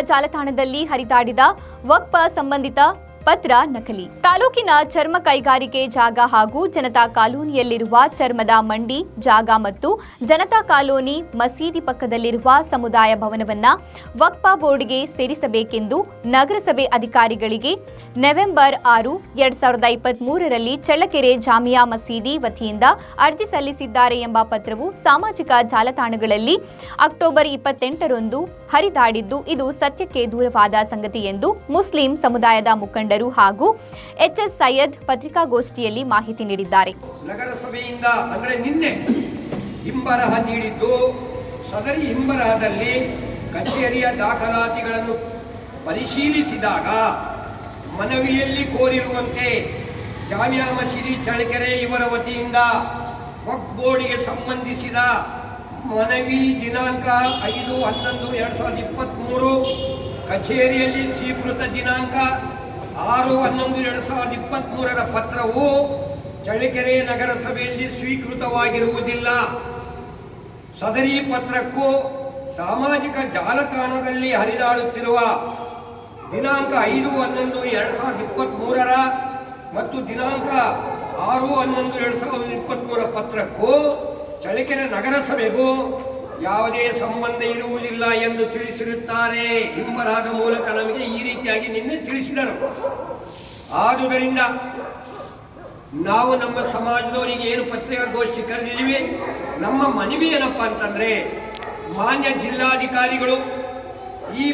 ಜಾಲತಾಣದಲ್ಲಿ ಹರಿದಾಡಿದ ವಕ್ಪ ಸಂಬಂಧಿತ ಪತ್ರ ನಕಲಿ. ತಾಲೂಕಿನ ಚರ್ಮ ಕೈಗಾರಿಕೆ ಜಾಗ ಹಾಗೂ ಜನತಾ ಕಾಲೋನಿಯಲ್ಲಿರುವ ಚರ್ಮದ ಮಂಡಿ, ಜಾಗ ಮತ್ತು ಜನತಾ ಕಾಲೋನಿ ಮಸೀದಿ ಪಕ್ಕದಲ್ಲಿರುವ ಸಮುದಾಯ ಭವನವನ್ನ ವಕ್ಪ ಬೋರ್ಡ್ಗೆ ಸೇರಿಸಬೇಕೆಂದು ನಗರಸಭೆ ಅಧಿಕಾರಿಗಳಿಗೆ ನವೆಂಬರ್ ಆರು, ಎರಡ್ ಸಾವಿರದ ಇಪ್ಪತ್ತ್ ಮೂರರಲ್ಲಿ ಚಳ್ಳಕೆರೆ ಜಾಮಿಯಾ ಮಸೀದಿ ವತಿಯಿಂದ ಅರ್ಜಿ ಸಲ್ಲಿಸಿದ್ದಾರೆ ಎಂಬ ಪತ್ರವು ಸಾಮಾಜಿಕ ಜಾಲತಾಣಗಳಲ್ಲಿ ಅಕ್ಟೋಬರ್ ಇಪ್ಪತ್ತೆಂಟರಂದು ಹರಿದಾಡಿದ್ದು, ಇದು ಸತ್ಯಕ್ಕೆ ದೂರವಾದ ಸಂಗತಿ ಎಂದು ಮುಸ್ಲಿಂ ಸಮುದಾಯದ ಮುಖಂಡರು ಹಾಗೂ ಎಚ್ಎಸ್ ಸೈಯದ್ ಪತ್ರಿಕಾಗೋಷ್ಠಿಯಲ್ಲಿ ಮಾಹಿತಿ ನೀಡಿದ್ದಾರೆ. ನಗರಸಭೆಯಿಂದ ಅಂದರೆ ನಿನ್ನೆ ಹಿಂಬರಹ ನೀಡಿದ್ದು ಸದರಿ ಹಿಂಬರಹದಲ್ಲಿ ಕಚೇರಿಯ ದಾಖಲಾತಿಗಳನ್ನು ಪರಿಶೀಲಿಸಿದಾಗ ಮನವಿಯಲ್ಲಿ ಕೋರಿರುವಂತೆ ಜಾಮಿಯಾ ಮಸೀದಿ ಚಳಕೆರೆ ಇವರ ವತಿಯಿಂದ ವಕ್ ಬೋರ್ಡಿಗೆ ಸಂಬಂಧಿಸಿದ ಮನವಿ ದಿನಾಂಕ ಐದು ಹನ್ನೊಂದು ಎರಡು ಸಾವಿರದ ಇಪ್ಪತ್ತ್ಮೂರು ಕಚೇರಿಯಲ್ಲಿ ಸ್ವೀಕೃತ ದಿನಾಂಕ ಆರು ಹನ್ನೊಂದು ಎರಡು ಸಾವಿರದ ಇಪ್ಪತ್ತ್ಮೂರರ ಪತ್ರವು ಚಳ್ಳಕೆರೆ ನಗರಸಭೆಯಲ್ಲಿ ಸ್ವೀಕೃತವಾಗಿರುವುದಿಲ್ಲ. ಸದರಿ ಪತ್ರಕ್ಕೂ ಸಾಮಾಜಿಕ ಜಾಲತಾಣದಲ್ಲಿ ಹರಿದಾಡುತ್ತಿರುವ ದಿನಾಂಕ ಐದು ಹನ್ನೊಂದು ಎರಡು ಸಾವಿರದ ಇಪ್ಪತ್ತ್ಮೂರರ ಮತ್ತು ದಿನಾಂಕ ಆರು ಹನ್ನೊಂದು ಎರಡು ಸಾವಿರದ ಇಪ್ಪತ್ತ್ಮೂರ ಪತ್ರಕ್ಕೂ ಚಳ್ಳಕೆರೆ ನಗರಸಭೆಗೂ ಯಾವುದೇ ಸಂಬಂಧ ಇರುವುದಿಲ್ಲ ಎಂದು ತಿಳಿಸಿರುತ್ತಾರೆ. ಹಿಂಬರಹದ ಮೂಲಕ ನಮಗೆ ಈ ರೀತಿಯಾಗಿ ನಿನ್ನೆ ತಿಳಿಸಿದರು. ಆದುದರಿಂದ ನಾವು ನಮ್ಮ ಸಮಾಜದವರಿಗೆ ಏನು ಪತ್ರಿಕಾಗೋಷ್ಠಿ ಕರೆದಿದ್ದೀವಿ, ನಮ್ಮ ಮನವಿ ಏನಪ್ಪ ಅಂತಂದ್ರೆ ಮಾನ್ಯ ಜಿಲ್ಲಾಧಿಕಾರಿಗಳು